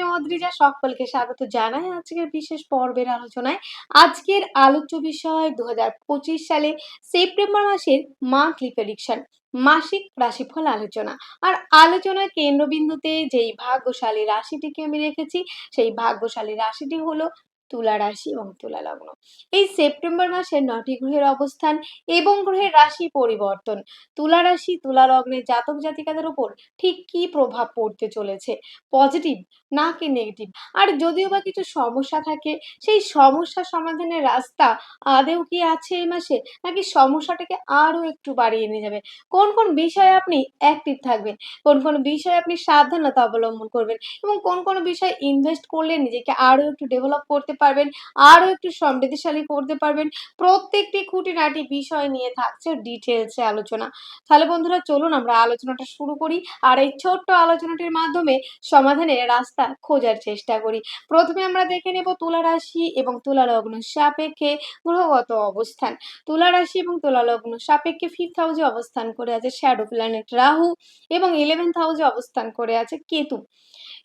আমি অদ্রিজা সকলকে স্বাগত জানাই আজকের বিশেষ পর্বের আলোচনায়। আজকের আলোচ্য বিষয় দু হাজার পঁচিশ সালে সেপ্টেম্বর মাসের মান্থলি প্রেডিকশন মাসিক রাশিফল আলোচনা। আর আলোচনার কেন্দ্রবিন্দুতে যেই ভাগ্যশালী রাশিটিকে আমি রেখেছি, সেই ভাগ্যশালী রাশিটি হলো তুলা রাশি এবং তুলা লগ্ন। এই সেপ্টেম্বর মাসে নটি গ্রহের অবস্থান এবং গ্রহের রাশি পরিবর্তন। তুলা রাশি, তুলা লগ্নের জাতক জাতিকাদের উপর ঠিক কি প্রভাব পড়তে চলেছে? পজিটিভ নাকি নেগেটিভ? আর যদিও বা কিছু সমস্যা থাকে, সেই সমস্যা সমাধানের রাস্তা আদেও কি আছে এই মাসে? নাকি সমস্যাটাকে আরও একটু বাড়িয়ে নিয়ে যাবে? কোন কোন বিষয়ে আপনি অ্যাক্টিভ থাকবেন? কোন কোন বিষয়ে আপনি সাবধানতা অবলম্বন করবেন? এবং কোন কোন বিষয়ে ইনভেস্ট করলে নিজেকে আরও একটু ডেভেলপ করতে পারবেন, আরও একটু সমৃদ্ধিশালী করতে পারবেন। প্রত্যেকটি খুঁটিনাটি বিষয় নিয়ে থাকছে ডিটেলসে আলোচনা। তাহলে বন্ধুরা, চলুন আমরা আলোচনাটা শুরু করি আর এই ছোট্ট আলোচনাটির মাধ্যমে সমাধানের রাস্তা খোঁজার চেষ্টা করি। প্রথমে আমরা দেখে নেব তুলা রাশি এবং তুলা লগ্ন সাপেক্ষে গ্রহগত অবস্থান। তুলা রাশি এবং তুলা লগ্ন সাপেক্ষে ফিফথ হাউসে অবস্থান করে আছে শ্যাডো প্ল্যানেট রাহু এবং ইলেভেন্থ হাউসে অবস্থান করে আছে কেতু।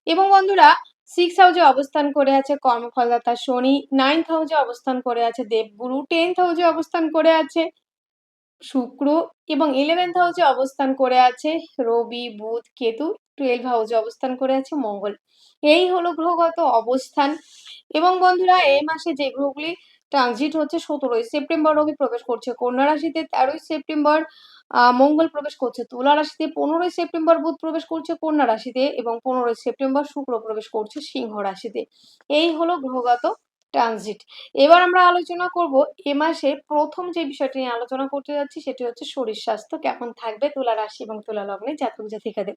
এবং বন্ধুরা সিক্স হাউসে অবস্থান করে আছে কর্মফলদাতা শনি নাইন্থ হাউসে অবস্থান করে আছে দেবগুরু টেন্থ হাউসে অবস্থান করে আছে শুক্র এবং ইলেভেন্থ হাউসে অবস্থান করে আছে রবি, বুধ, কেতু টুয়েলভ হাউসে অবস্থান করে আছে মঙ্গল। এই হলো গ্রহগত অবস্থান। এবং বন্ধুরা, এই মাসে যে গ্রহগুলি ট্রানজিট হচ্ছে সতেরোই সেপ্টেম্বর রবি প্রবেশ করছে। কন্যা রাশিতে তেরোই সেপ্টেম্বর মঙ্গল প্রবেশ করছে। তুলা রাশিতে পনেরোই সেপ্টেম্বর বুধ প্রবেশ করছে কন্যা রাশিতে এবং পনেরোই সেপ্টেম্বর শুক্র প্রবেশ করছে সিংহ রাশিতে। এই হলো গ্রহগত ট্রানজিট এবার আমরা আলোচনা করব এ মাসে প্রথম যে বিষয়টি নিয়ে আলোচনা করতে যাচ্ছি সেটি হচ্ছে শরীর স্বাস্থ্য, কেমন থাকবে তুলা রাশি এবং তুলা লগ্নে জাতক জাতিকাদের।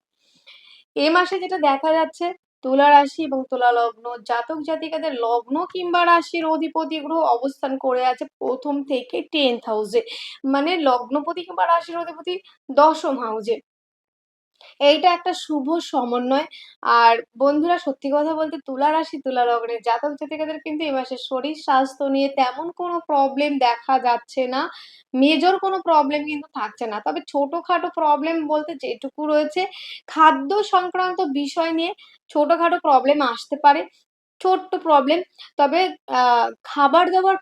এ মাসে যেটা দেখা যাচ্ছে তুলা রাশি এবং তুলা লগ্ন। জাতক জাতিকাদের লগ্ন কিংবা রাশির অধিপতি গ্রহ অবস্থান করে আছে প্রথম থেকে টেন্থ হাউসে মানে লগ্নপতি কিংবা রাশির অধিপতি দশম হাউসে এইটা একটা শুভ সমন্বয়। আর বন্ধুরা, সত্যি কথা বলতে তুলা রাশি, তুলা লগ্নের জাতক জাতিকাদের কিন্তু এই মাসে শরীর স্বাস্থ্য নিয়ে তেমন কোনো প্রবলেম দেখা যাচ্ছে না। মেজর কোনো প্রবলেম কিন্তু থাকছে না। তবে ছোটখাটো প্রবলেম বলতে যেটুকু রয়েছে, খাদ্য সংক্রান্ত বিষয় নিয়ে ছোটখাটো প্রবলেম আসতে পারে। ছোট্ট প্রবলেম তবে খাবার দাবার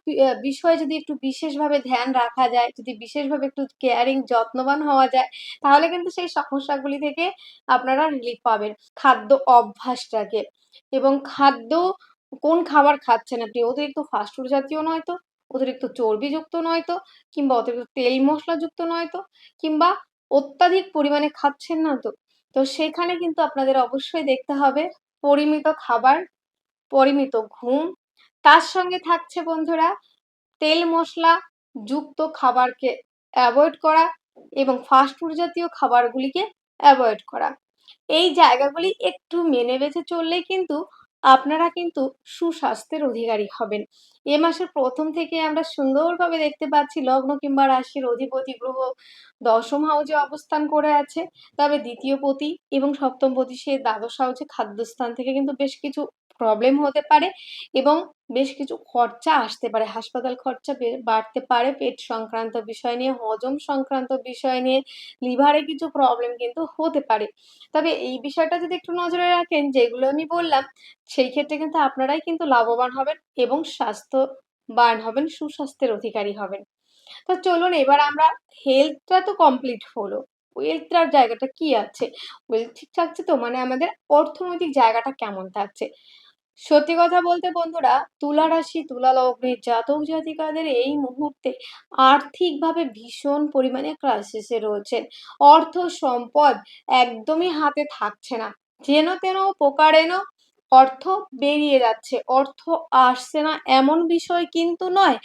বিষয়ে যদি একটু বিশেষভাবে ধ্যান রাখা যায়, যদি বিশেষভাবে একটু কেয়ারিং যত্নবান হওয়া যায়, তাহলে কিন্তু সেই সমস্যাগুলি থেকে আপনারা রিলিফ পাবেন। খাদ্য অভ্যাসটাকে। এবং খাদ্য, কোন খাবার খাচ্ছেন আপনি? অতিরিক্ত ফাস্টফুড জাতীয় নয় তো। অতিরিক্ত চর্বিযুক্ত নয় তো। কিংবা অতিরিক্ত তেল মশলাযুক্ত নয় তো। কিংবা অত্যাধিক পরিমাণে খাচ্ছেন না তো। তো সেখানে কিন্তু আপনাদের অবশ্যই দেখতে হবে, পরিমিত খাবার পরিমিত ঘুম। তার সঙ্গে থাকছে বন্ধুরা, তেল মশলা যুক্ত খাবারকে অ্যাভয়েড করা এবং ফাস্টফুড জাতীয় খাবারগুলিকে অ্যাভয়েড করা। এই জায়গাগুলি একটু মেনে বেঁচে চললেই কিন্তু আপনারা কিন্তু সুস্বাস্থ্যের অধিকারী হবেন। এ মাসের প্রথম থেকে আমরা সুন্দরভাবে দেখতে পাচ্ছি, লগ্ন কিংবা রাশির অধিপতি গ্রহ দশম হাউজে অবস্থান করে আছে। তবে দ্বিতীয় পতি এবং সপ্তম পতি সে দ্বাদশ হাউজে খাদ্যস্থান থেকে কিন্তু বেশ কিছু প্রবলেম হতে পারে এবং বেশ কিছু খরচা আসতে পারে। হাসপাতাল খরচা বাড়তে পারে, পেট সংক্রান্ত বিষয় নিয়ে, হজম সংক্রান্ত বিষয় নিয়ে লিভারে কিছু প্রবলেম কিন্তু হতে পারে। তবে এই বিষয়টা যদি একটু নজরে রাখেন, যেগুলো আমি বললাম, সেই ক্ষেত্রে কিন্তু আপনারাই কিন্তু লাভবান হবেন এবং স্বাস্থ্যবান হবেন, সুস্বাস্থ্যের অধিকারী হবেন। তো চলুন এবার আমরা হেলথটা তো কমপ্লিট হলো। ওয়েলথটার জায়গাটা কি আছে? ওয়েলথ ঠিক থাকছে তো? মানে আমাদের অর্থনৈতিক জায়গাটা কেমন থাকছে? সত্যি কথা বলতে বন্ধুরা, তুলা রাশি, তুলা লগ্নের জাতক জাতিকাদের এই মুহূর্তে আর্থিকভাবে ভীষণ পরিমাণে ক্রাইসিসে রয়েছেন। অর্থ সম্পদ একদমই হাতে থাকছে না। যেন তেন প্রকারেণ অর্থ বেরিয়ে যাচ্ছে। অর্থ আসছে না এমন বিষয় কিন্তু নয়,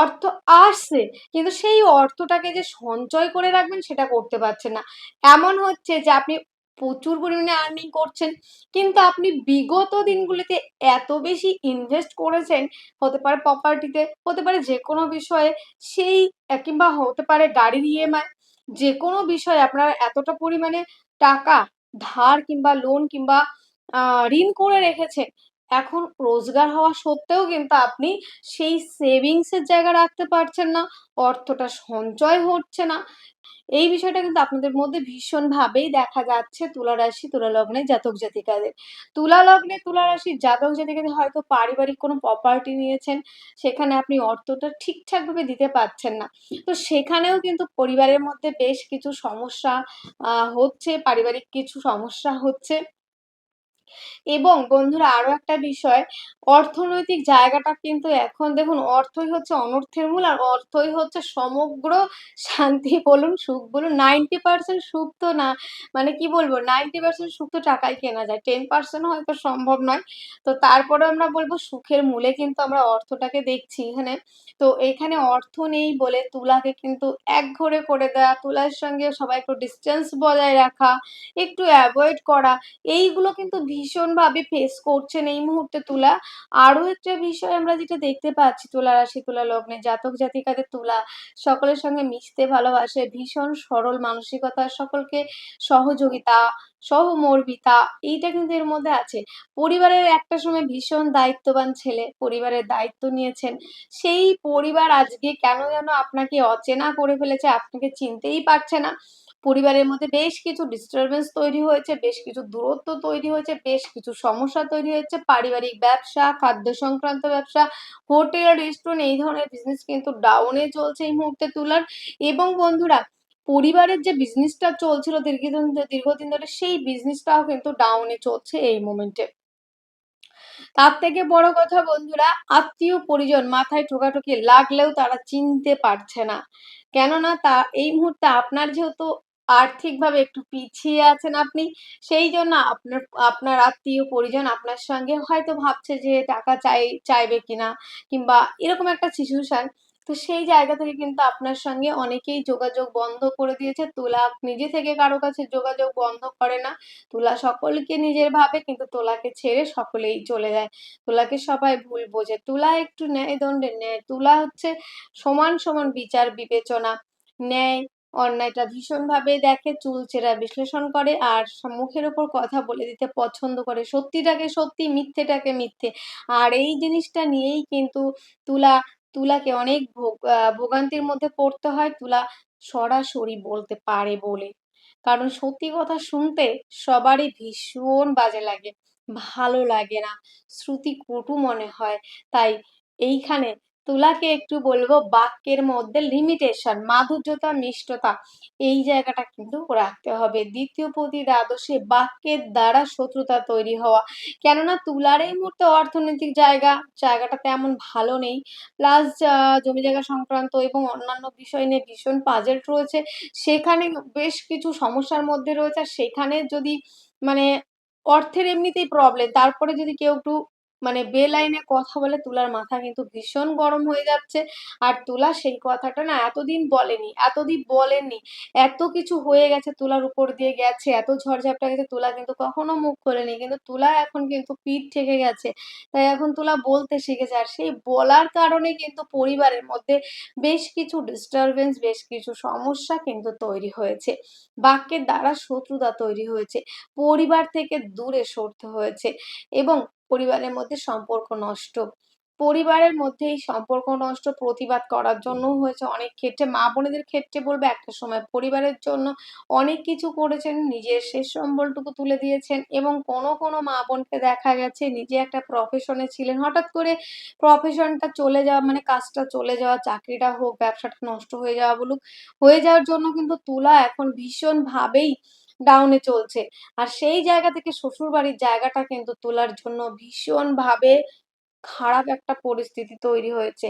অর্থ আসছে, কিন্তু সেই অর্থটাকে যে সঞ্চয় করে রাখবেন সেটা করতে পারছেন না। এমন হচ্ছে যে আপনি প্রচুর পরিমাণে আর্নিং করছেন। কিন্তু আপনি বিগত দিনগুলিতে এত বেশি ইনভেস্ট করেছেন, হতে পারে প্রপার্টিতে হতে পারে যে কোনো বিষয়ে, সেই কিংবা হতে পারে গাড়ির ইএমআই যে কোনো বিষয়ে আপনার এতটা পরিমাণে টাকা, ধার কিংবা লোন কিংবা ঋণ করে রেখেছেন, এখন রোজগার হওয়া সত্ত্বেও কিন্তু আপনি সেই সেভিংসের জায়গা রাখতে পারছেন না, অর্থটা সঞ্চয় হচ্ছে না। এই বিষয়টা কিন্তু আপনাদের মধ্যে ভীষণভাবেই দেখা যাচ্ছে তুলা রাশি, তুলা লগ্নে জাতক জাতিকাদের। তুলা লগ্নে, তুলা রাশির জাতক জাতিকাদের হয়তো পারিবারিক কোনো প্রপার্টি নিয়েছেন, সেখানে আপনি অর্থটা ঠিকঠাকভাবে দিতে পারছেন না। তো সেখানেও কিন্তু পরিবারের মধ্যে বেশ কিছু সমস্যা হচ্ছে, পারিবারিক কিছু সমস্যা হচ্ছে। এবং বন্ধুরা আরও একটা বিষয়, অর্থনৈতিক জায়গাটা কিন্তু এখন দেখুন অর্থই হচ্ছে অনর্থের মূল আর অর্থই হচ্ছে সমগ্র শান্তি বলুন, সুখ বলুন 90% সুখ তো না মানে কি বলব 90% সুখ তো টাকায় কেনা যায়। 10% হয়তো সম্ভব নয়। তো তারপরেও আমরা বলব সুখের মূলে কিন্তু আমরা অর্থটাকে দেখছি এখানে। তো এখানে অর্থ নেই বলে তুলাকে কিন্তু একঘরে করে দেওয়া, তুলার সঙ্গে সবাই একটু ডিসট্যান্স বজায় রাখা, একটু অ্যাভয়েড করা এইগুলো কিন্তু ভীষণভাবে ফেস করছেন এই মুহূর্তে তুলা। আরও একটা বিষয় আমরা যেটা দেখতে পাচ্ছি তুলা রাশি, তুলা লগ্নে জাতক জাতিকাদের তুলা সকলের সঙ্গে মিশতে ভালোবাসে, ভীষণ সরল মানসিকতা, সকলকে সহযোগিতা, সহমর্মিতা এইটা কিন্তু এর মধ্যে আছে। পরিবারের একটা সময় ভীষণ দায়িত্ববান ছেলে, পরিবারের দায়িত্ব নিয়েছেন। সেই পরিবার আজকে কেন যেন আপনাকে অচেনা করে ফেলেছে, আপনাকে চিনতেই পারছে না। পরিবারের মধ্যে বেশ কিছু ডিস্টারবেন্স তৈরি হয়েছে, বেশ কিছু দূরত্ব তৈরি হয়েছে, বেশ কিছু সমস্যা তৈরি হয়েছে। পারিবারিক ব্যবসা, খাদ্য সংক্রান্ত ব্যবসা, হোটেল, রেস্টুরেন্ট এই ধরনের বিজনেস কিন্তু ডাউনে চলছে এই মুহূর্তে তুলার। এবং বন্ধুরা পরিবারের যে বিজনেসটা চলছিল দীর্ঘদিন দীর্ঘদিন ধরে সেই বিজনেসটাও কিন্তু ডাউনে চলছে এই মোমেন্টে। তার থেকে বড় কথা বন্ধুরা আত্মীয়-পরিজন মাথায় ঠোকাঠুকি লাগলেও তারা চিনতে পারছে না। কেননা তা এই মুহূর্তে আপনার যেহেতু আর্থিকভাবে একটু পিছিয়ে আছেন আপনি, সেই জন্য আপনার আপনার আত্মীয়-পরিজন আপনার সঙ্গে হয়তো ভাবছে যে টাকা চাই চাইবে কিনা কিংবা এরকম একটা সিচুয়েশন। তো সেই জায়গা থেকে কিন্তু আপনার সঙ্গে অনেকেই যোগাযোগ বন্ধ করে দিয়েছে। তোলা নিজে থেকে কারও কাছে যোগাযোগ বন্ধ করে না। তুলা সকলকে নিজের ভাবে কিন্তু তোলাকে ছেড়ে সকলেই চলে যায়। তোলাকে সবাই ভুল বোঝে। তোলা একটু ন্যায় দণ্ডের ন্যায়। তুলা হচ্ছে সমান, সমান বিচার বিবেচনা, ন্যায়, অন্যায়টা ভীষণভাবে দেখে, চুলচেরা বিশ্লেষণ করে আর মুখের ওপর কথা বলে দিতে পছন্দ করে। সত্যিটাকে সত্যি, মিথ্যেটাকে মিথ্যে। আর এই জিনিসটা নিয়েই কিন্তু তুলা তুলাকে অনেক ভোগ ভোগান্তির মধ্যে পড়তে হয় তুলা সরাসরি বলতে পারে বলে। কারণ সত্যি কথা শুনতে সবারই ভীষণ বাজে লাগে। ভালো লাগে না। শ্রুতিকটু মনে হয়। তাই এইখানে তুলাকে একটু বলব বাক্যের মধ্যে লিমিটেশন, মাধুর্যতা, মিষ্টতা এই জায়গাটা কিন্তু রাখতে হবে। দ্বিতীয় প্রতি আদর্শে বাক্যের দ্বারা শত্রুতা তৈরি হওয়া। কেননা তুলার এই মুহূর্তে অর্থনৈতিক জায়গা, জায়গাটা তেমন ভালো নেই। প্লাস জমি জায়গা সংক্রান্ত এবং অন্যান্য বিষয় নিয়ে ভীষণ পাজেট রয়েছে। সেখানে বেশ কিছু সমস্যার মধ্যে রয়েছে। আর সেখানে যদি মানে অর্থের এমনিতেই প্রবলেম। তারপরে যদি কেউ একটু মানে বেলাইনে কথা বলে তুলার মাথা কিন্তু ভীষণ গরম হয়ে যাচ্ছে। আর তুলা সেই কথাটা না এতদিন বলেনি, এতদিন বলেননি। এত কিছু হয়ে গেছে তুলার উপর দিয়ে গেছে, এত ঝড়-ঝাপটা গেছে তুলা কিন্তু কখনো মুখ খোলেনি। কিন্তু তুলা এখন কিন্তু পিঠ ঠেকে গেছে। তাই এখন তুলা বলতে শিখেছে। আর সেই বলার কারণে কিন্তু পরিবারের মধ্যে বেশ কিছু ডিস্টারবেন্স বেশ কিছু সমস্যা কিন্তু তৈরি হয়েছে। বাক্যের দ্বারা শত্রুতা তৈরি হয়েছে। পরিবার থেকে দূরে সরতে হয়েছে এবং পরিবারের মধ্যে সম্পর্ক নষ্ট। পরিবারের মধ্যে এই সম্পর্ক নষ্ট প্রতিবাদ করার জন্যও হয়েছে অনেক ক্ষেত্রে। মা-বোনেদের ক্ষেত্রে বলব একটা সময় পরিবারের জন্য অনেক কিছু করেছেন, নিজের শেষ সম্বলটুকু তুলে দিয়েছেন এবং কোনো, কোনো মা-বোনকে দেখা গেছে নিজে একটা প্রফেশনে ছিলেন। হঠাৎ করে প্রফেশনটা চলে যাওয়া মানে কাজটা চলে যাওয়া, চাকরিটা হোক, ব্যবসাটা নষ্ট হয়ে যাওয়া বলুক, হয়ে যাওয়ার জন্য কিন্তু তুলা এখন ভীষণভাবেই ডাউনে চলছে। আর সেই জায়গা থেকে শ্বশুরবাড়ির জায়গাটা কিন্তু তোলার জন্য ভীষণভাবে খারাপ একটা পরিস্থিতি তৈরি হয়েছে।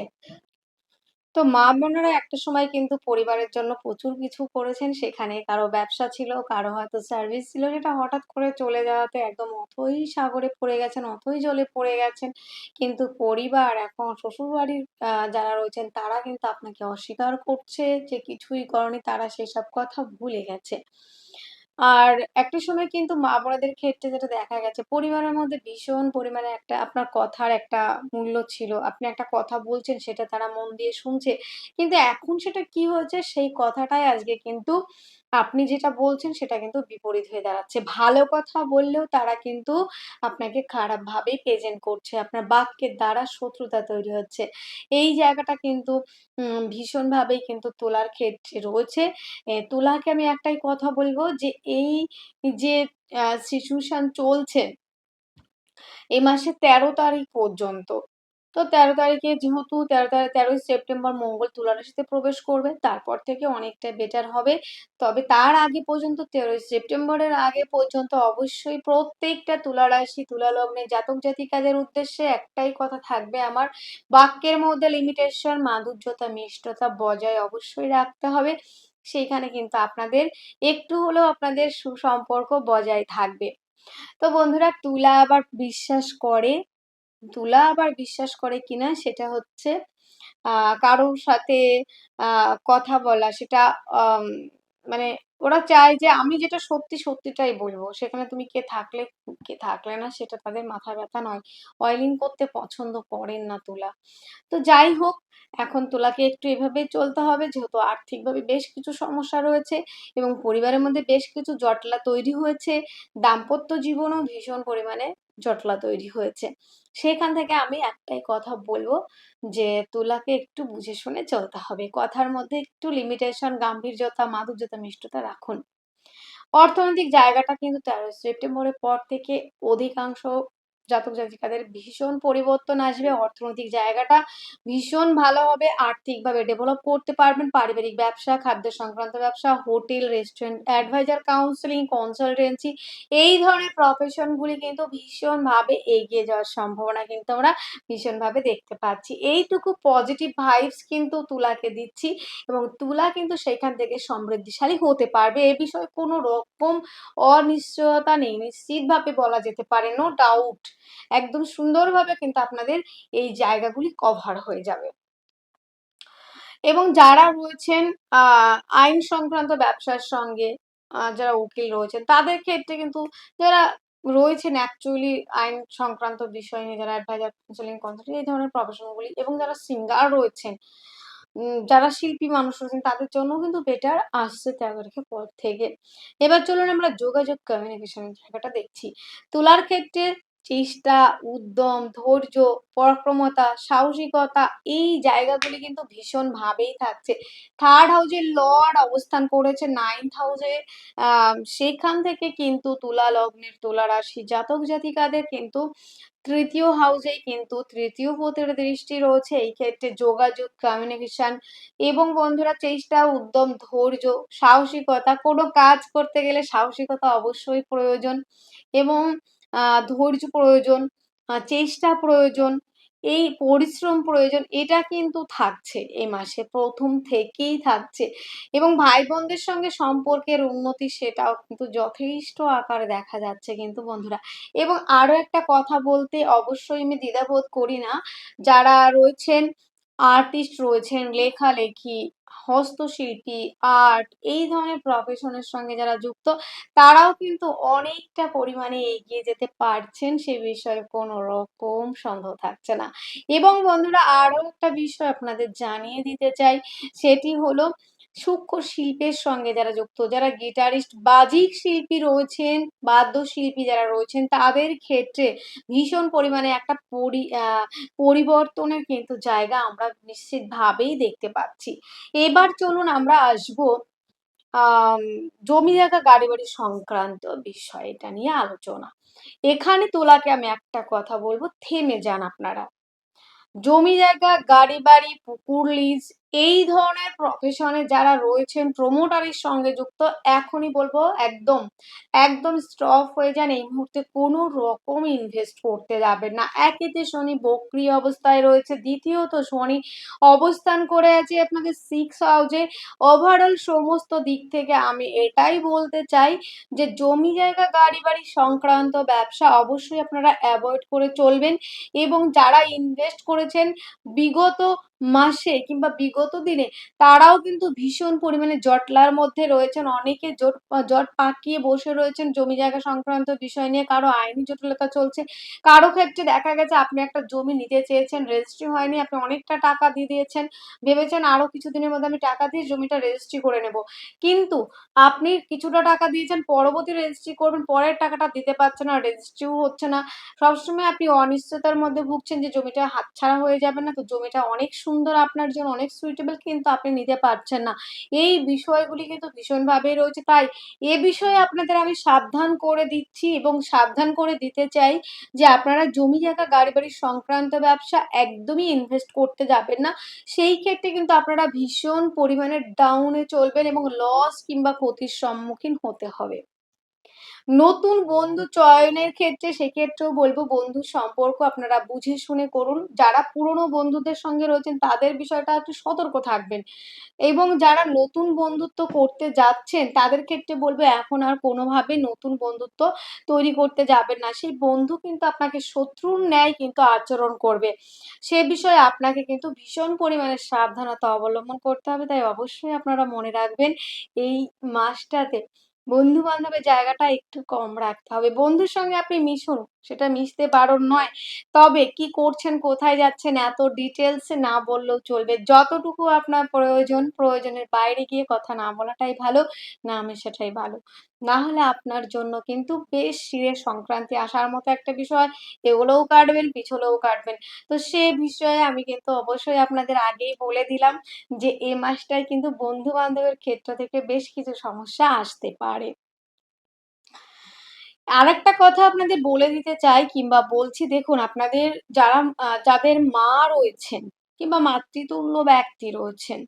তো মা-বোনেরা একটা সময় কিন্তু পরিবারের জন্য প্রচুর কিছু করেছেন। সেখানে কারও ব্যবসা ছিল, কারও হয়তো সার্ভিস ছিল যেটা হঠাৎ করে চলে যাওয়াতে একদম অথৈ সাগরে পড়ে গেছেন, অথৈ জলে পড়ে গেছেন। কিন্তু পরিবার এখন শ্বশুরবাড়ির যারা রয়েছেন তারা কিন্তু আপনাকে অস্বীকার করছে যে কিছুই করোনি, তারা সেসব কথা ভুলে গেছে। আর একটা সময় কিন্তু মা-বোনেদের ক্ষেত্রে যেটা দেখা গেছে, পরিবারের মধ্যে ভীষণ পরিমাণে একটা আপনার কথার একটা মূল্য ছিল। আপনি একটা কথা বলছেন, সেটা তারা মন দিয়ে শুনছে। কিন্তু এখন সেটা কি হয়েছে, সেই কথাটাই আজকে কিন্তু আপনি যেটা বলছেন সেটা কিন্তু বিপরীত হয়ে দাঁড়াচ্ছে। ভালো কথা বললেও তারা কিন্তু আপনাকে খারাপভাবেই প্রেজেন্ট করছে। আপনার বাক্যের দ্বারা শত্রুতা তৈরি হচ্ছে। এই জায়গাটা কিন্তু ভীষণভাবেই কিন্তু তোলার ক্ষেত্রে রয়েছে। তোলাকে আমি একটাই কথা বলব যে এই যে সিচুয়েশন চলছে, এ মাসে তেরো তারিখ পর্যন্ত। তো ১৩ তারিখে যেহেতু ১৩ তারিখ ১৩ই সেপ্টেম্বর মঙ্গল তুলা রাশিতে প্রবেশ করবে। তারপর থেকে অনেকটা বেটার হবে। তবে তার আগে পর্যন্ত ১৩ই সেপ্টেম্বরের আগে পর্যন্ত অবশ্যই প্রত্যেকটা তুলা রাশি, তুলা লগ্নের জাতক জাতিকাদের উদ্দেশ্যে একটাই কথা থাকবে আমার, বাক্যের মধ্যে লিমিটেশন, মাধুর্যতা, মিষ্টতা বজায় অবশ্যই রাখতে হবে। সেইখানে কিন্তু আপনাদের একটু হলেও আপনাদের সুসম্পর্ক বজায় থাকবে। তো বন্ধুরা তুলা আবার বিশ্বাস করে, তুলা আবার বিশ্বাস করে কিনা সেটা হচ্ছে কারোর সাথে কথা বলা সেটা মানে ওরা চায় যে আমি যেটা সত্যি, সত্যিটাই বলব। সেখানে তুমি কে থাকলে, কে থাকলে না সেটা তাদের মাথা ব্যথা নয়। অয়েলিং করতে পছন্দ করেন না তুলা। তো যাই হোক এখন তুলাকে একটু এভাবেই চলতে হবে যেহেতু আর্থিকভাবে বেশ কিছু সমস্যা রয়েছে এবং পরিবারের মধ্যে বেশ কিছু জটলা তৈরি হয়েছে। দাম্পত্য জীবনও ভীষণ পরিমাণে জটলা তৈরি হয়েছে। সেখান থেকে আমি একটাই কথা বলব যে তুলাকে একটু বুঝে শুনে চলতে হবে। কথার মধ্যে একটু লিমিটেশন, গাম্ভীর্যতা, মাধুর্যতা, মিষ্টতা রাখুন। অর্থনৈতিক জায়গাটা কিন্তু ১৩ সেপ্টেম্বরের পর থেকে অধিকাংশ জাতক জাতিকাদের ভীষণ পরিবর্তন আসবে। অর্থনৈতিক জায়গাটা ভীষণ ভালো হবে। আর্থিকভাবে ডেভেলপ করতে পারবেন। পারিবারিক ব্যবসা, খাদ্য সংক্রান্ত ব্যবসা, hotel, restaurant, adviser, counselling, consultancy এই ধরনের প্রফেশন গুলি কিন্তু ভীষণভাবে এগিয়ে যাওয়ার সম্ভাবনা কিন্তু আমরা ভীষণভাবে দেখতে পাচ্ছি। এইটুকু পজিটিভ ভাইবস কিন্তু তুলাকে দিচ্ছি এবং তুলা কিন্তু সেখান থেকে সমৃদ্ধিশালী হতে পারবে। এ বিষয়ে কোনো রকম অনিশ্চয়তা নেই। নিশ্চিতভাবে বলা যেতে পারে নো ডাউট। একদম সুন্দরভাবে কিন্তু আপনাদের এই জায়গাগুলি কভার হয়ে যাবে। এবং যারা রয়েছেন আইন সংক্রান্ত ব্যবসার সঙ্গে যারা উকিল রয়েছেন তাদের ক্ষেত্রে কিন্তু যারা রয়েছেন অ্যাকচুয়ালি আইন সংক্রান্ত বিষয় নিয়ে যারা অ্যাডভাইজার, কাউন্সেলিং, কনসাল্টেন্ট এই ধরনের প্রফেশনগুলি এবং যারা সিঙ্গার রয়েছেন, যারা শিল্পী মানুষ রয়েছেন তাদের জন্য কিন্তু বেটার আসছে ১৩ তারিখের পর থেকে। এবার চলুন আমরা যোগাযোগ কমিউনিকেশনের জায়গাটা দেখছি। তুলার ক্ষেত্রে চেষ্টা, উদ্যম, ধৈর্য, পরাক্রমতা, সাহসিকতা এই জায়গাগুলি কিন্তু ভীষণভাবেই থাকছে। থার্ড হাউসে লর্ড অবস্থান করেছে নাইন্থ হাউজে সেখান থেকে কিন্তু তুলা লগ্নের, তুলা রাশি জাতক জাতিকাদের কিন্তু তৃতীয় হাউসেই কিন্তু তৃতীয় পতির দৃষ্টি রয়েছে। এই ক্ষেত্রে যোগাযোগ, কমিউনিকেশন এবং বন্ধুরা চেষ্টা, উদ্যম, ধৈর্য, সাহসিকতা কোনো কাজ করতে গেলে সাহসিকতা অবশ্যই প্রয়োজন এবং ধৈর্য প্রয়োজন, চেষ্টা প্রয়োজন, এই পরিশ্রম প্রয়োজন এটা কিন্তু থাকছে এই মাসে প্রথম থেকেই থাকছে এবং ভাই-বোনদের সঙ্গে সম্পর্কের উন্নতি সেটাও কিন্তু যথেষ্ট আকারে দেখা যাচ্ছে কিন্তু বন্ধুরা। এবং আরও একটা কথা বলতে অবশ্যই আমি দ্বিধাবোধ করি না। যারা রয়েছেন আর্টিস্ট রয়েছেন, লেখালেখি, হস্তশিল্পী, আর্ট এই ধরনের প্রফেশনের সঙ্গে যারা যুক্ত তারাও কিন্তু অনেকটা পরিমাণে এগিয়ে যেতে পারছেন সে বিষয়ে কোনো রকম সন্দেহ থাকছে না। এবং বন্ধুরা আরও একটা বিষয় আপনাদের জানিয়ে দিতে চাই সেটি হলো সূক্ষ্ম শিল্পের সঙ্গে যারা যুক্ত, যারা গিটারিস্ট, বাজিক শিল্পী রয়েছেন, বাদ্যশিল্পী যারা রয়েছেন তাদের ক্ষেত্রে ভীষণ পরিমাণে একটা পরি পরিবর্তনের কিন্তু জায়গা আমরা নিশ্চিতভাবেই দেখতে পাচ্ছি। এবার চলুন আমরা আসব জমি জায়গা, গাড়ি বাড়ি সংক্রান্ত বিষয় এটা নিয়ে আলোচনা। এখানে তোলাকে আমি একটা কথা বলব থেমে যান আপনারা। জমি জায়গা, গাড়ি বাড়ি, পুকুর লিজ এই ধরনের প্রফেশনে যারা রয়েছেন প্রমোটার এর সঙ্গে যুক্ত এখনই বলব একদম, একদম স্টপ হয়ে যান। এই মুহূর্তে কোনো রকম ইনভেস্ট করতে যাবেন না। একেতে শনি বক্রি অবস্থায় রয়েছে, দ্বিতীয়ত শনি অবস্থান করে আছে আপনাদের সিক্স হাউজে ওভারঅল সমস্ত দিক থেকে আমি এটাই বলতে চাই যে জমি জায়গা, গাড়ি বাড়ি সংক্রান্ত ব্যবসা অবশ্যই আপনারা অ্যাভয়েড করে চলবেন এবং যারা ইনভেস্ট করেছেন বিগত মাসে কিংবা বিগত দিনে তারাও কিন্তু ভীষণ পরিমাণে জটলার মধ্যে রয়েছেন। অনেকে জোট জট পাকিয়ে বসে রয়েছেন জমি জায়গা সংক্রান্ত বিষয় নিয়ে। কারও আইনি জটিলতা চলছে। কারও ক্ষেত্রে দেখা গেছে আপনি একটা জমি নিতে চেয়েছেন, রেজিস্ট্রি হয়নি। আপনি অনেকটা টাকা দিয়ে দিয়েছেন। ভেবেছেন আরও কিছুদিনের মধ্যে আমি টাকা দিয়ে জমিটা রেজিস্ট্রি করে নেব। কিন্তু আপনি কিছুটা টাকা দিয়েছেন, পরবর্তী রেজিস্ট্রি করবেন, পরের টাকাটা দিতে পারছেন না, রেজিস্ট্রিও হচ্ছে না। সবসময় আপনি অনিশ্চয়তার মধ্যে ভুগছেন যে জমিটা হাতছাড়া হয়ে যাবে না? তো জমিটা অনেক সুন্দর আপনার জন্য অনেক সুইটেবল কিন্তু আপনি নিতে পারছেন না। এই বিষয়গুলি কিন্তু ভীষণভাবে রয়েছে। তাই এ বিষয়ে আপনাদের আমি সাবধান করে দিচ্ছি এবং সাবধান করে দিতে চাই যে আপনারা জমি জায়গা, গাড়ি বাড়ি সংক্রান্ত ব্যবসা একদমই ইনভেস্ট করতে যাবেন না। সেই ক্ষেত্রে কিন্তু আপনারা ভীষণ পরিমাণে ডাউন চলবেন এবং লস কিংবা ক্ষতির সম্মুখীন হতে হবে। নতুন বন্ধু চয়নের ক্ষেত্রে সেক্ষেত্রেও বলব বন্ধুর সম্পর্ক আপনারা বুঝে শুনে করুন। যারা পুরনো বন্ধুদের সঙ্গে রয়েছেন তাদের বিষয়টা একটু সতর্ক থাকবেন। এবং যারা নতুন বন্ধুত্ব করতে যাচ্ছেন তাদের ক্ষেত্রে বলব এখন আর কোনোভাবে নতুন বন্ধুত্ব তৈরি করতে যাবেন না। সেই বন্ধু কিন্তু আপনাকে শত্রুর ন্যায় কিন্তু আচরণ করবে। সে বিষয়ে আপনাকে কিন্তু ভীষণ পরিমাণে সাবধানতা অবলম্বন করতে হবে। তাই অবশ্যই আপনারা মনে রাখবেন এই মাসটাতে বন্ধু-বান্ধবের জায়গাটা একটু কম রাখতে হবে। বন্ধুর সঙ্গে আপনি মিশুন, সেটা মিশতে বারণ নয়। তবে কি করছেন, কোথায় যাচ্ছেন এত ডিটেলস না বললেও চলবে। যতটুকু আপনার প্রয়োজন, প্রয়োজনের বাইরে গিয়ে কথা না বলাটাই ভালো, না মেশাটাই ভালো। না হলে আপনার জন্য কিন্তু বেশ শিরে সংক্রান্তি আসার মতো একটা বিষয়। এগুলোও কাটবেন, পিছলেও কাটবেন। তো সে বিষয়ে আমি কিন্তু অবশ্যই আপনাদের আগেই বলে দিলাম যে এ মাসটায় কিন্তু বন্ধু-বান্ধবের ক্ষেত্র থেকে বেশ কিছু সমস্যা আসতে পারে। আরেকটা কথা আপনাদের বলে দিতে চাই কিংবা বলছি দেখুন আপনাদের যারা যাদের মা রয়েছেন কিংবা মাতৃতুল্য ব্যক্তি রয়েছেন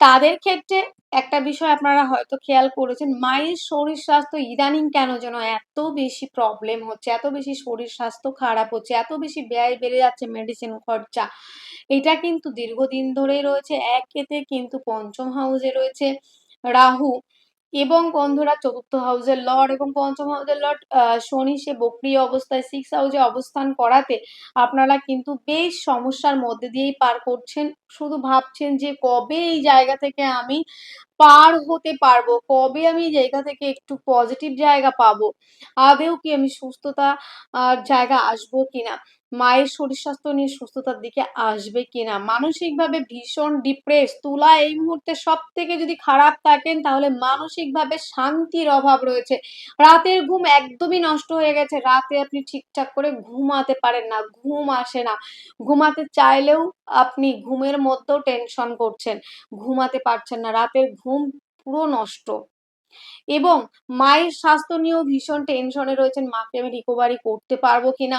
তাদের ক্ষেত্রে একটা বিষয় আপনারা হয়তো খেয়াল করেছেন, মায়ের শরীর স্বাস্থ্য ইদানিং কেন যেন এত বেশি প্রবলেম হচ্ছে, এত বেশি শরীর স্বাস্থ্য খারাপ হচ্ছে, এত বেশি ব্যয় বেড়ে যাচ্ছে মেডিসিন খরচা। এটা কিন্তু দীর্ঘদিন ধরেই রয়েছে। একেতে কিন্তু পঞ্চম হাউসে রয়েছে রাহু এবং বন্ধুরা চতুর্থ হাউসের লর্ড এবং পঞ্চম হাউসের লর্ড শনি সে বক্রিয় অবস্থায়, সিক্স হাউসে অবস্থান করাতে আপনারা কিন্তু বেশ সমস্যার মধ্যে দিয়েই পার করছেন। শুধু ভাবছেন যে কবে এই জায়গা থেকে আমি পার হতে পারব? কবে আমি এই জায়গা থেকে একটু পজিটিভ জায়গা পাবো? আদৌ কি আমি সুস্থতা জায়গা আসব কিনা? মায়ের শরীর স্বাস্থ্য নিয়ে সুস্থতার দিকে আসবে কিনা? মানসিকভাবে ভীষণ ডিপ্রেস তুলা এই মুহূর্তে সব থেকে যদি খারাপ থাকেন তাহলে মানসিকভাবে শান্তির অভাব রয়েছে। রাতের ঘুম একদমই নষ্ট হয়ে গেছে। রাতে আপনি ঠিকঠাক করে ঘুমাতে পারেন না, ঘুম আসে না। ঘুমাতে চাইলেও আপনি ঘুমের মধ্যেও টেনশন করছেন। ঘুমাতে পারছেন না। রাতের ঘুম পুরো নষ্ট। এবং মায়ের স্বাস্থ্য নিয়েও ভীষণ টেনশনে রয়েছেন, মাকে আমি রিকোভারি করতে পারব কিনা?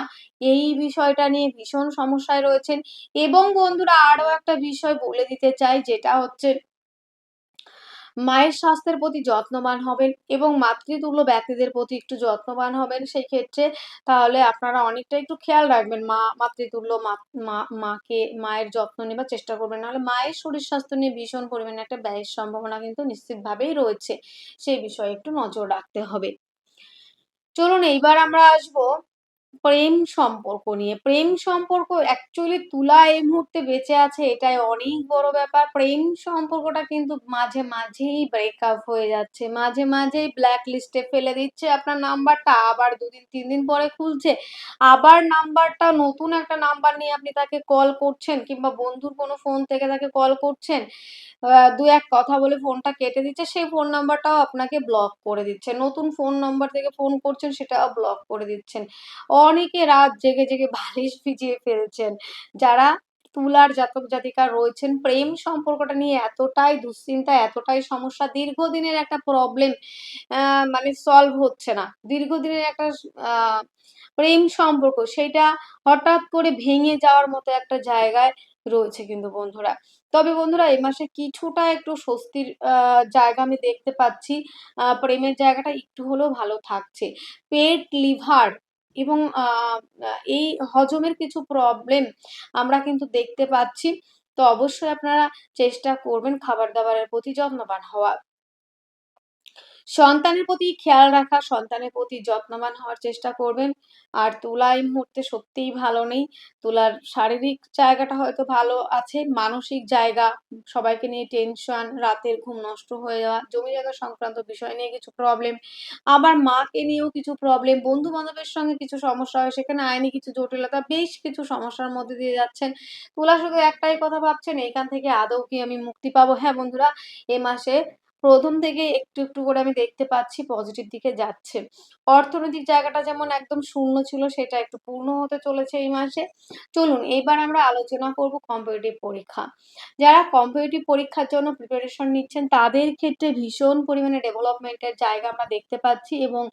এই বিষয়টা নিয়ে ভীষণ সমস্যায় রয়েছেন এবং বন্ধুরা আরও একটা বিষয় বলে দিতে চাই যেটা হচ্ছে মায়ের স্বাস্থ্যের প্রতি যত্নবান হবেন এবং মাতৃতুল্য ব্যক্তিদের প্রতি একটু যত্নবান হবেন সেই ক্ষেত্রে তাহলে আপনারা অনেকটা একটু খেয়াল রাখবেন মা, মাতৃতুল্য মাকে মায়ের যত্ন নেবার চেষ্টা করবেন। নাহলে মায়ের শরীর স্বাস্থ্য নিয়ে ভীষণ পরিমাণে একটা ব্যয়ের সম্ভাবনা কিন্তু নিশ্চিতভাবেই রয়েছে। সেই বিষয়ে একটু নজর রাখতে হবে। চলুন এইবার আমরা আসব প্রেম সম্পর্ক নিয়ে। প্রেম সম্পর্ক অ্যাকচুয়ালি তুলা এই মুহূর্তে বেঁচে আছে এটাই অনেক বড় ব্যাপার। প্রেম সম্পর্কটা কিন্তু মাঝে, মাঝেই ব্রেকআপ হয়ে যাচ্ছে। মাঝে, মাঝেই ব্ল্যাক লিস্টে ফেলে দিচ্ছে আপনার নাম্বারটা। আবার ২ দিন ৩ দিন পরে খুলছে। আবার নাম্বারটা নতুন একটা নাম্বার নিয়ে আপনি তাকে কল করছেন কিংবা বন্ধুর কোনো ফোন থেকে তাকে কল করছেন। দু ২-১ কথা বলে ফোনটা কেটে দিচ্ছে। সেই ফোন নাম্বারটাও আপনাকে ব্লক করে দিচ্ছে। নতুন ফোন নাম্বার থেকে ফোন করছেন সেটাও ব্লক করে দিচ্ছেন। অনেকে রাত জেগে, জেগে বালিশ ভিজিয়ে ফেলছেন। যারা তুলার জাতক জাতিকা রয়েছেন প্রেম সম্পর্কটা নিয়ে এতটাই দুশ্চিন্তা, এতটাই সমস্যা, দীর্ঘদিনের একটা প্রবলেম মানে সলভ হচ্ছে না। দীর্ঘদিনের একটা প্রেম সম্পর্ক সেইটা হঠাৎ করে ভেঙে যাওয়ার মতো একটা জায়গায় রয়েছে কিন্তু বন্ধুরা। তবে বন্ধুরা এই মাসে কিছুটা একটু স্বস্তির জায়গা আমি দেখতে পাচ্ছি। প্রেমের জায়গাটা একটু হলেও ভালো থাকছে। পেট, লিভার এবং এই হজমের কিছু প্রবলেম আমরা কিন্তু দেখতে পাচ্ছি। তো অবশ্যই আপনারা চেষ্টা করবেন খাবার-দাবারের প্রতি যত্নবান হওয়ার। সন্তানের প্রতি খেয়াল রাখা, সন্তানের প্রতি যত্নবান হওয়ার চেষ্টা করবেন। আর তুলা এই মুহূর্তে সত্যিই ভালো নেই। তুলার শারীরিক জায়গাটা হয়তো ভালো আছে, মানসিক জায়গা সবাইকে নিয়ে টেনশন, রাতের ঘুম নষ্ট হয়ে যাওয়া, জমি জায়গা সংক্রান্ত বিষয় নিয়ে কিছু প্রবলেম, আবার মাকে নিয়েও কিছু প্রবলেম, বন্ধু-বান্ধবের সঙ্গে কিছু সমস্যা হয়, সেখানে আইনি কিছু জটিলতা, বেশ কিছু সমস্যার মধ্যে দিয়ে যাচ্ছেন। তুলা শুধু একটাই কথা ভাবছেন, এখান থেকে আদৌ কি আমি মুক্তি পাবো? হ্যাঁ বন্ধুরা, এ মাসে ১ম থেকে একটু, একটু করে আমি দেখতে পাচ্ছি পজিটিভ দিকে যাচ্ছে। অর্থনৈতিক জায়গাটা যেমন একদম শূন্য ছিল সেটা একটু পূর্ণ হতে চলেছে এই মাসে। চলুন এবার আমরা আলোচনা করব কম্পিটিটিভ পরীক্ষা। যারা কম্পিটিটিভ পরীক্ষার জন্য প্রিপারেশন নিচ্ছেন তাদের ক্ষেত্রে ভীষণ পরিমাণে ডেভেলপমেন্টের জায়গা আমরা দেখতে পাচ্ছি এবং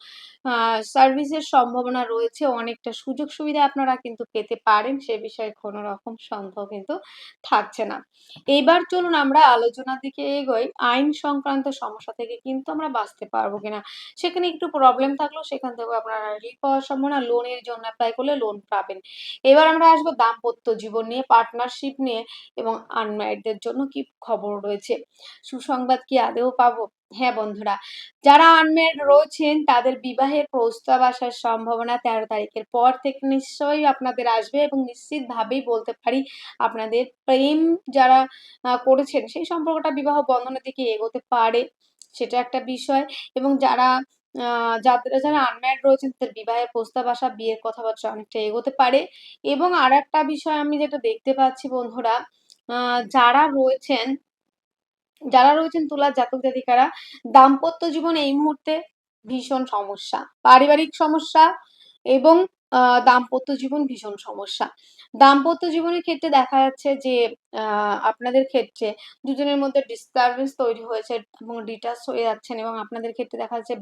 সার্ভিসের সম্ভাবনা রয়েছে। অনেকটা সুযোগ সুবিধা আপনারা কিন্তু পেতে পারেন। সে বিষয়ে কোনো রকম সন্দেহ কিন্তু থাকছে না। এইবার চলুন আমরা আলোচনার দিকে এগোই। আইন সংক্রান্ত সমস্যা থেকে কিন্তু আমরা বাঁচতে পারব কিনা। সেখানে একটু প্রবলেম থাকলেও সেখান থেকে আপনারা রিলিফ পাওয়ার সম্ভাবনা, লোনের জন্য অ্যাপ্লাই করলে লোন পাবেন। এবার আমরা আসব দাম্পত্য জীবন নিয়ে, পার্টনারশিপ নিয়ে এবং আনম্যারিডদের জন্য কি খবর রয়েছে। সুসংবাদ কি আদেও পাবো? হ্যাঁ বন্ধুরা, যারা আনম্যারিড রয়েছেন তাদের বিবাহের প্রস্তাব আসার সম্ভাবনা ১৩ তারিখের পর থেকে নিশ্চয়ই আপনাদের আসবে এবং নিশ্চিতভাবেই বলতে পারি আপনাদের প্রেম যারা করেছেন সেই সম্পর্কটা বিবাহ বন্ধনের দিকে এগোতে পারে। সেটা একটা বিষয় এবং যারা যাদের যারা আনম্যারিড রয়েছেন তাদের বিবাহের প্রস্তাব আসা, বিয়ের কথাবার্তা অনেকটা এগোতে পারে এবং আর একটা বিষয় আমি যেটা দেখতে পাচ্ছি বন্ধুরা, যারা রয়েছেন যারা রয়েছেন তুলার জাতক-জাতিকারা দাম্পত্য জীবনে এই মুহূর্তে ভীষণ সমস্যা। পারিবারিক সমস্যা এবং দাম্পত্য জীবন ভীষণ সমস্যা। দাম্পত্য জীবনের ক্ষেত্রে দেখা যাচ্ছে যে আপনাদের ক্ষেত্রে দুজনের মধ্যে ডিস্টার্বেন্স তৈরি হয়েছে এবং ডিটাচ হয়ে যাচ্ছেন এবং আপনাদের ক্ষেত্রে দেখা যাচ্ছে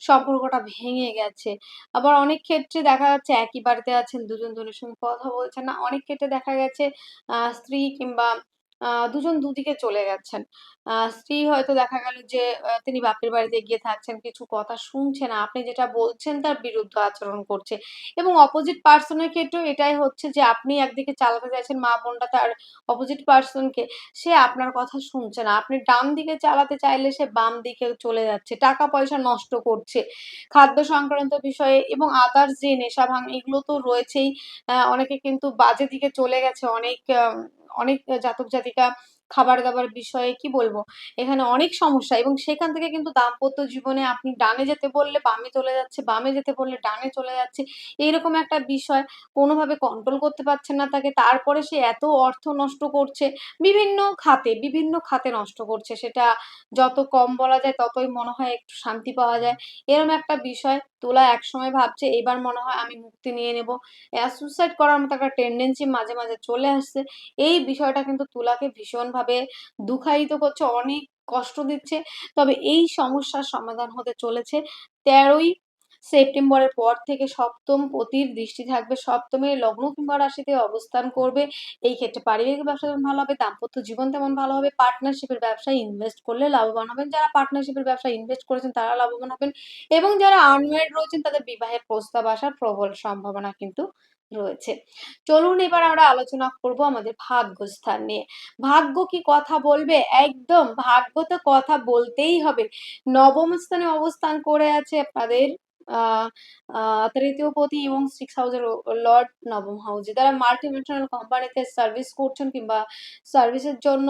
সম্পর্কটা ভেঙে গেছে। আবার অনেক ক্ষেত্রে দেখা যাচ্ছে একই বাড়িতে আছেন, দুজন দুজনের সঙ্গে কথা বলছেন না। অনেক ক্ষেত্রে দেখা গেছে স্ত্রী কিংবা দুজন দুদিকে চলে গেছেন। স্ত্রী হয়তো দেখা গেল যে তিনি বাপের বাড়িতে গিয়ে থাকছেন, কিছু কথা শুনছে না। আপনি যেটা বলছেন তার বিরুদ্ধে আচরণ করছে। এবং অপোজিট পার্সনের ক্ষেত্রেও এটাই হচ্ছে যে আপনি একদিকে চালাতে চাইছেন মা-বোনটা তার অপোজিট পারসন কে, সে আপনার কথা শুনছে না। আপনি ডান দিকে চালাতে চাইলে সে বাম দিকে চলে যাচ্ছে। টাকা-পয়সা নষ্ট করছে। খাদ্য সংক্রান্ত বিষয়ে এবং আদার্স যে নেশা ভাঙ এগুলো তো রয়েছেই। অনেকে কিন্তু বাজে দিকে চলে গেছে। অনেক অনেক জাতক-জাতিকা খাবার-দাবার বিষয়ে কি বলব? এখানে অনেক সমস্যা এবং সেখান থেকে কিন্তু দাম্পত্য জীবনে আপনি ডানে যেতে বললে বামে চলে যাচ্ছে, বামে যেতে বললে ডানে চলে যাচ্ছে। এইরকম একটা বিষয় কোনোভাবে কন্ট্রোল করতে পারছেন না তাকে। তারপরে সে এত অর্থ নষ্ট করছে বিভিন্ন খাতে, বিভিন্ন খাতে নষ্ট করছে। সেটা যত কম বলা যায় ততই মনে হয় একটু শান্তি পাওয়া যায়। এরম একটা বিষয়। তুলা একসময় ভাবছে এবার মনে হয় আমি মুক্তি নিয়ে নেব। অ্যাসুসাইড করার মতো একটা টেন্ডেন্সি মাঝে, মাঝে চলে আসছে। এই বিষয়টা কিন্তু তুলাকে ভীষণভাবে দুঃখায়িত করছে, অনেক কষ্ট দিচ্ছে। তবে এই সমস্যার সমাধান হতে চলেছে ১৩ই সেপ্টেম্বরের পর থেকে সপ্তম পতির দৃষ্টি থাকবে। সপ্তমের লগ্ন কিংবা রাশিতে অবস্থান করবে। এই ক্ষেত্রে পারিবারিক ব্যবসা যেমন ভালো হবে, দাম্পত্য জীবন তেমন ভালো হবে। পার্টনারশিপের ব্যবসায় ইনভেস্ট করলে লাভবান হবেন। যারা পার্টনারশিপের ব্যবসায় ইনভেস্ট করেছেন তারা লাভবান হবেন এবং যারা আনম্যারিড রয়েছেন তাদের বিবাহের প্রস্তাব আসার প্রবল সম্ভাবনা কিন্তু রয়েছে। চলুন এবার আমরা আলোচনা করব আমাদের ভাগ্যস্থান নিয়ে। ভাগ্য কি কথা বলবে? একদম ভাগ্য তো কথা বলতেই হবে। নবম স্থানে অবস্থান করে আছে আপনাদের তৃতীয় পতি এবং সিক্স হাউসের লর্ড নবম হাউসে। যারা মাল্টিন্যাশনাল কোম্পানিতে সার্ভিস করছেন কিংবা সার্ভিসের জন্য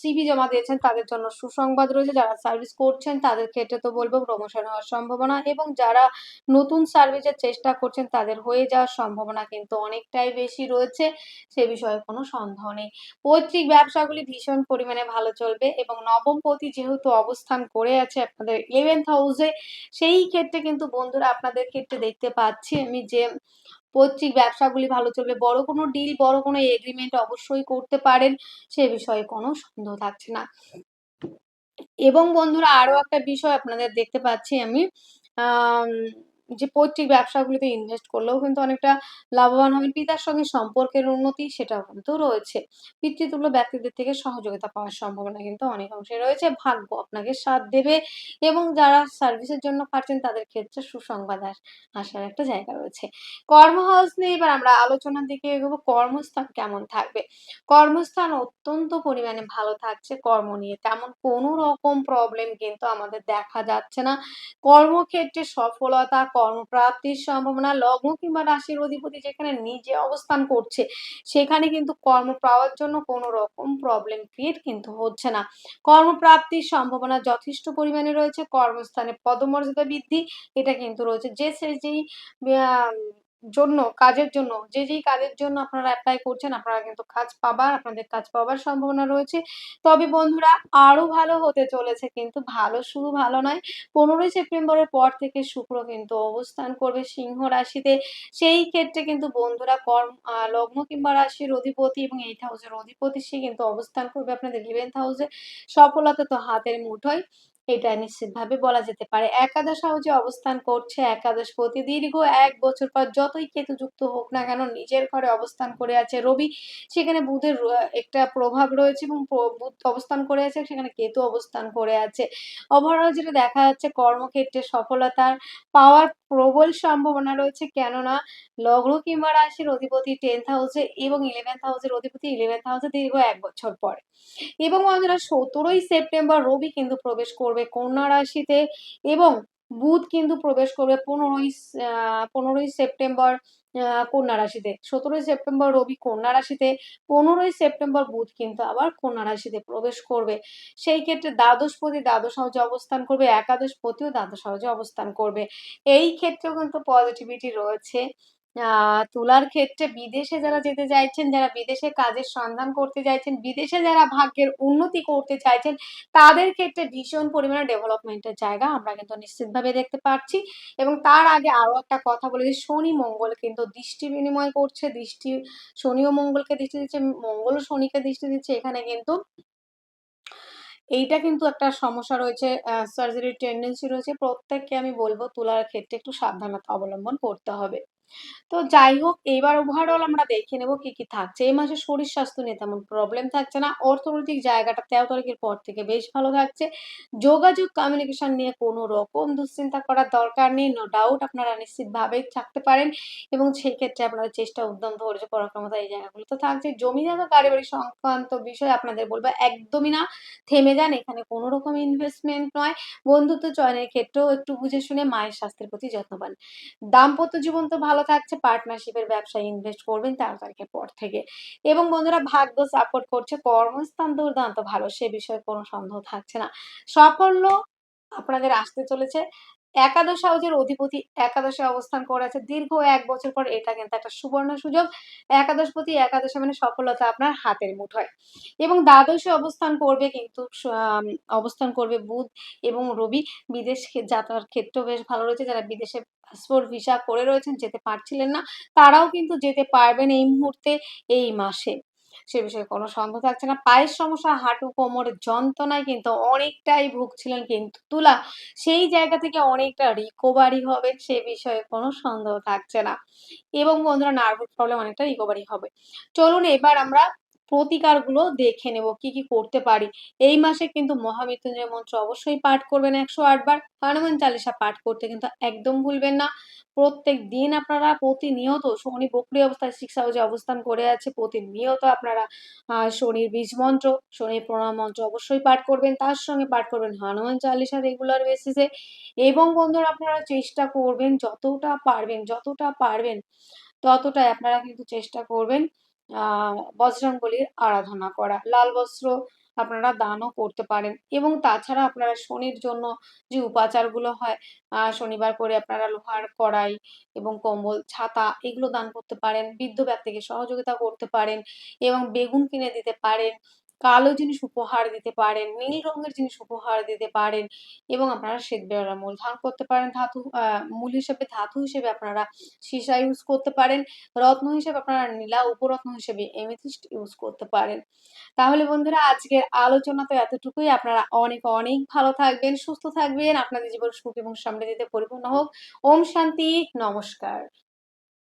সিভি জমা দিয়েছেন, তাদের জন্য সুসংবাদ রয়েছে। যারা সার্ভিস করছেন তাদের ক্ষেত্রে তো বলব প্রমোশন হওয়ার সম্ভাবনা এবং যারা নতুন সার্ভিসের চেষ্টা করছেন, তাদের হয়ে যাওয়ার সম্ভাবনা কিন্তু অনেকটাই বেশি রয়েছে। সে বিষয়ে কোনো সন্দেহ নেই। পৈতৃক ব্যবসাগুলি ভীষণ পরিমাণে ভালো চলবে এবং নবম পতি যেহেতু অবস্থান করে আছে আপনাদের 11th হাউসে সেই ক্ষেত্রে কিন্তু বন্ধুরা আপনাদের ক্ষেত্রে দেখতে পাচ্ছি আমি যে পৈতৃক ব্যবসাগুলি ভালো চলবে। বড় কোনো ডিল, বড় কোনো এগ্রিমেন্ট অবশ্যই করতে পারেন। সে বিষয়ে কোনো সন্দেহ থাকছে না। এবং বন্ধুরা আরও একটা বিষয় আপনাদের দেখতে পাচ্ছি আমি আম যে পৈতৃক ব্যবসাগুলিতে ইনভেস্ট করলেও কিন্তু অনেকটা লাভবান হবেন। পিতার সঙ্গে সম্পর্কের উন্নতি সেটাও কিন্তু রয়েছে। পিতৃতুল্য ব্যক্তিদের থেকে সহযোগিতা পাওয়ার সম্ভাবনা কিন্তু অনেক অংশে রয়েছে। ভাগ্য আপনাকে সাথ দেবে এবং যারা সার্ভিসের জন্য খাটছেন তাদের ক্ষেত্রে সুসংবাদ আসার একটা জায়গা রয়েছে। কর্ম হাউস নিয়ে এবার আমরা আলোচনার দিকে এগোবো। কর্মস্থান কেমন থাকবে? কর্মস্থান অত্যন্ত পরিমাণে ভালো থাকছে। কর্ম নিয়ে তেমন কোনো রকম প্রবলেম কিন্তু আমাদের দেখা যাচ্ছে না। কর্মক্ষেত্রে সফলতা, কর্মপ্রাপ্তির সম্ভাবনা, লগ্ন কিংবা রাশির অধিপতি যেখানে নিজে অবস্থান করছে, সেখানে কিন্তু কর্ম পাওয়ার জন্য কোনো রকম প্রবলেম ক্রিয়েট কিন্তু হচ্ছে না। কর্মপ্রাপ্তির সম্ভাবনা যথেষ্ট পরিমাণে রয়েছে। কর্মস্থানে পদমর্যাদা বৃদ্ধি এটা কিন্তু রয়েছে। যে যেই জন্য, কাজের জন্য, যে যেই কাজের জন্য আপনারা অ্যাপ্লাই করছেন, আপনারা কিন্তু কাজ পাবার, আপনাদের কাজ পাবার সম্ভাবনা রয়েছে। তবে বন্ধুরা আরও ভালো হতে চলেছে কিন্তু ভালো শুধু ভালো নয় ১৫ই সেপ্টেম্বরের পর থেকে শুক্র কিন্তু অবস্থান করবে সিংহ রাশিতে। সেই ক্ষেত্রে কিন্তু বন্ধুরা কর্ম লগ্ন কিংবা রাশির অধিপতি এবং এইট হাউসের অধিপতি সে কিন্তু অবস্থান করবে আপনাদের 11th হাউসে। সফলতা তো হাতের মুঠোয়। এটা নিশ্চিতভাবে বলা যেতে পারে। একাদশ হাউজে অবস্থান করছে একাদশ প্রতি দীর্ঘ এক বছর পর যতই কেতু যুক্ত হোক না কেন নিজের ঘরে অবস্থান করে আছে রবি। সেখানে বুধের একটা প্রভাব রয়েছে এবং বুধ অবস্থান করে আছে, সেখানে কেতু অবস্থান করে আছে। ওভারঅল যেটা দেখা যাচ্ছে কর্মক্ষেত্রে সফলতার পাওয়ার প্রবল সম্ভাবনা রয়েছে। কেননা, লগ্ন কিংবা রাশির অধিপতি 10th হাউসে এবং 11th হাউসের অধিপতি 11th হাউসে দীর্ঘ এক বছর পরে। এবং বন্ধুরা ১৭ই সেপ্টেম্বর রবি কিন্তু প্রবেশ করবে কন্যা রাশিতে এবং বুধ কিন্তু প্রবেশ করবে পনেরোই পনেরোই সেপ্টেম্বর কন্যা রাশিতে। ১৭ই সেপ্টেম্বর রবি কন্যা রাশিতে, ১৫ই সেপ্টেম্বর বুধ কিন্তু আবার কন্যা রাশিতে প্রবেশ করবে। সেই ক্ষেত্রে দ্বাদশ দ্বাদশপতি দ্বাদশ সহজে অবস্থান করবে, একাদশ একাদশপতিও দ্বাদশ সহজে অবস্থান করবে। এই ক্ষেত্রেও কিন্তু পজিটিভিটি রয়েছে। তুলার ক্ষেত্রে বিদেশে যারা যেতে চাইছেন, যারা বিদেশে কাজের সন্ধান করতে চাইছেন, বিদেশে যারা ভাগ্যের উন্নতি করতে চাইছেন, তাদের ক্ষেত্রে ভীষণ পরিমাণে ডেভেলপমেন্টের জায়গা আমরা কিন্তু নিশ্চিতভাবে দেখতে পাচ্ছি। এবং তার আগে আরও একটা কথা বলে দিই শনি মঙ্গল কিন্তু দৃষ্টি বিনিময় করছে। দৃষ্টি শনি ও মঙ্গলকে দৃষ্টি দিচ্ছে, মঙ্গলও শনিকে দৃষ্টি দিচ্ছে। এখানে কিন্তু এইটা কিন্তু একটা সমস্যা রয়েছে সার্জারির টেনডেন্সি রয়েছে। প্রত্যেককে আমি বলব তুলার ক্ষেত্রে একটু সাবধানতা অবলম্বন করতে হবে। তো যাই হোক এবার ওভারঅল আমরা দেখে নেব কি, কি থাকছে। এই মাসে শরীর স্বাস্থ্য নিয়ে তেমন প্রবলেম থাকছে না। অর্থনৈতিক জায়গাটা ১৩ তারিখের পর থেকে বেশ ভালো থাকছে। যোগাযোগ কমিউনিকেশন নিয়ে কোনো রকম দুশ্চিন্তা করার দরকার নেই। নো ডাউট আপনারা নিশ্চিতভাবে থাকতে পারেন এবং সেই ক্ষেত্রে আপনাদের চেষ্টা উদ্যম ধৈর্য পরাক্রমতা এই জায়গাগুলো তো থাকছে। জমি জায়গা গাড়ি-বাড়ি সংক্রান্ত বিষয়ে আপনাদের বলব একদমই না থেমে যান। এখানে কোনো রকম ইনভেস্টমেন্ট নয়। বন্ধুত্ব চয়নের ক্ষেত্রেও একটু বুঝে শুনে মায়ের স্বাস্থ্যের প্রতি যত্নবান। দাম্পত্য জীবন তো ভালো থাকছে। পার্টনারশিপের ব্যবসায় ইনভেস্ট করবেন ১৩ তারিখের পর থেকে। এবং বন্ধুরা, ভাগ্য সাপোর্ট করছে। কর্মস্থান দুর্দান্ত ভালো। সে বিষয়ে কোনো সন্দেহ থাকছে না। সাফল্য আপনাদের আসতে চলেছে। একাদশ হাউসের অধিপতি একাদশে অবস্থান করে আছে। দীর্ঘ এক বছর পর এটা কিন্তু একটা সুবর্ণ সুযোগ। একাদশপতি একাদশে মানে সফলতা আপনার হাতের মুঠোয়। এবং দ্বাদশে অবস্থান করবে কিন্তু অবস্থান করবে বুধ এবং রবি। বিদেশ যাত্রার ক্ষেত্রেও বেশ ভালো রয়েছে। যারা বিদেশে পাসপোর্ট ভিসা করে রয়েছেন যেতে পারছিলেন না, তারাও কিন্তু যেতে পারবেন এই মুহূর্তে এই মাসে। সে বিষয়ে কোনো সন্দেহ থাকছে না। পায়ের সমস্যা, হাঁটু, কোমর যন্ত্রণায় কিন্তু অনেকটাই ভুগছিলেন কিন্তু তুলা সেই জায়গা থেকে অনেকটা রিকোভারি হবে সে বিষয়ে কোনো সন্দেহ থাকছে না। এবং বন্ধুরা নার্ভাস প্রবলেম অনেকটা রিকোভারি হবে। চলুন এবার আমরা প্রতিকারগুলো দেখে নেব কি, কি করতে পারি। এই মাসে কিন্তু মহামৃত্যুঞ্জয় মন্ত্র অবশ্যই পাঠ করবেন একশো আটবার হনুমান চালিসা পাঠ করতে কিন্তু একদম ভুলবেন না। প্রত্যেক দিন আপনারা প্রতিনিয়ত শনি বক্রি অবস্থায় 6 হাউসে অবস্থান করে আছে। প্রতিনিয়ত আপনারা শনির বীজ মন্ত্র, শনির প্রণাম মন্ত্র অবশ্যই পাঠ করবেন। তার সঙ্গে পাঠ করবেন হনুমান চালিসা রেগুলার বেসিসে এবং বন্ধুরা আপনারা চেষ্টা করবেন যতটা পারবেন, যতটা পারবেন ততটাই আপনারা কিন্তু চেষ্টা করবেন বজরংবলীর আরাধনা করা। লাল বস্ত্র আপনারা দানও করতে পারেন এবং তাছাড়া আপনারা শনির জন্য যে উপাচারগুলো হয় শনিবার করে আপনারা লোহার কড়াই এবং কম্বল, ছাতা এগুলো দান করতে পারেন। বৃদ্ধ ব্যক্তিকে সহযোগিতা করতে পারেন এবং বেগুন কিনে দিতে পারেন কালো জিনিস উপহার দিতে পারেন, নীল রঙের জিনিস উপহার দিতে পারেন এবং আপনারা শ্বেতবেরোরা মূল ধারণ করতে পারেন ধাতু মূল হিসেবে ধাতু হিসেবে আপনারা সীসা ইউজ করতে পারেন। রত্ন হিসেবে আপনারা নীলা, উপরত্ন হিসেবে এমেথিস্ট ইউজ করতে পারেন। তাহলে বন্ধুরা আজকের আলোচনা তো এতটুকুই। আপনারা অনেক, অনেক ভালো থাকবেন, সুস্থ থাকবেন। আপনাদের জীবন সুখ এবং সমৃদ্ধিতে পরিপূর্ণ হোক। ওম শান্তি, নমস্কার।